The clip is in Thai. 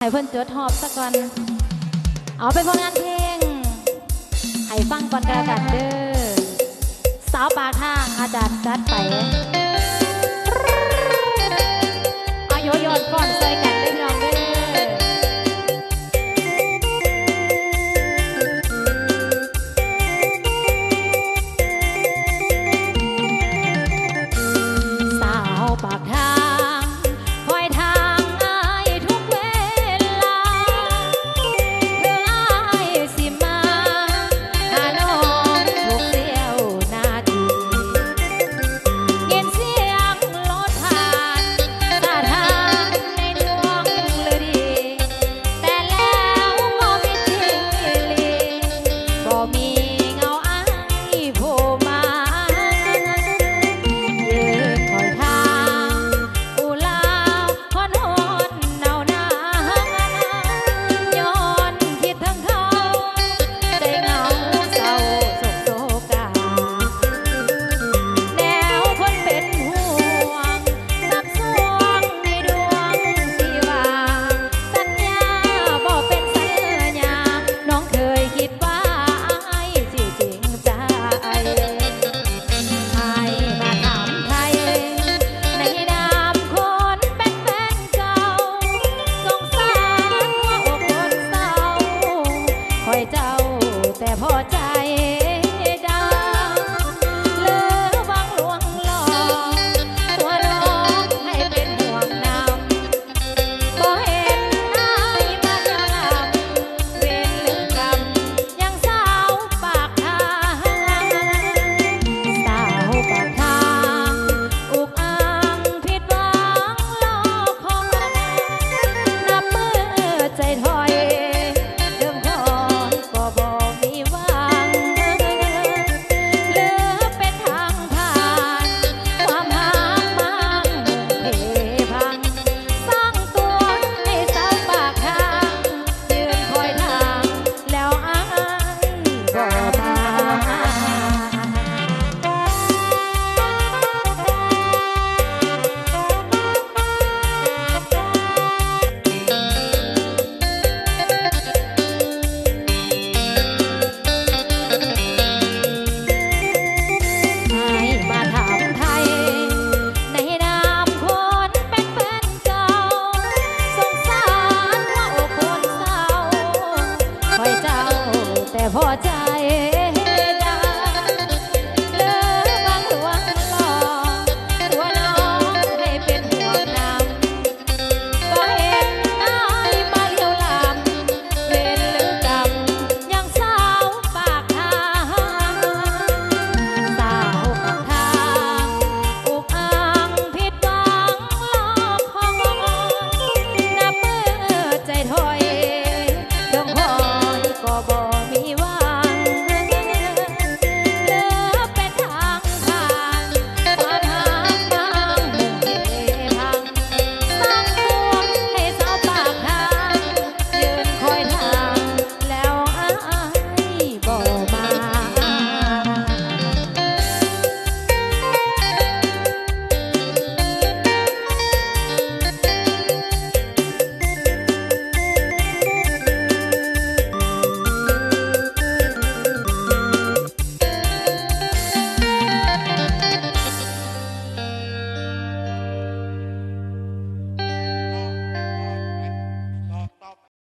ให้เพื่อนจดหอบสักก่อน เอาไป็นผลงานเพลง ให้ฟังก่อนกระดันเด้อ สาวปากทางอาจารย์จัดไป เอายโยนก้อนใส่กัน Hoa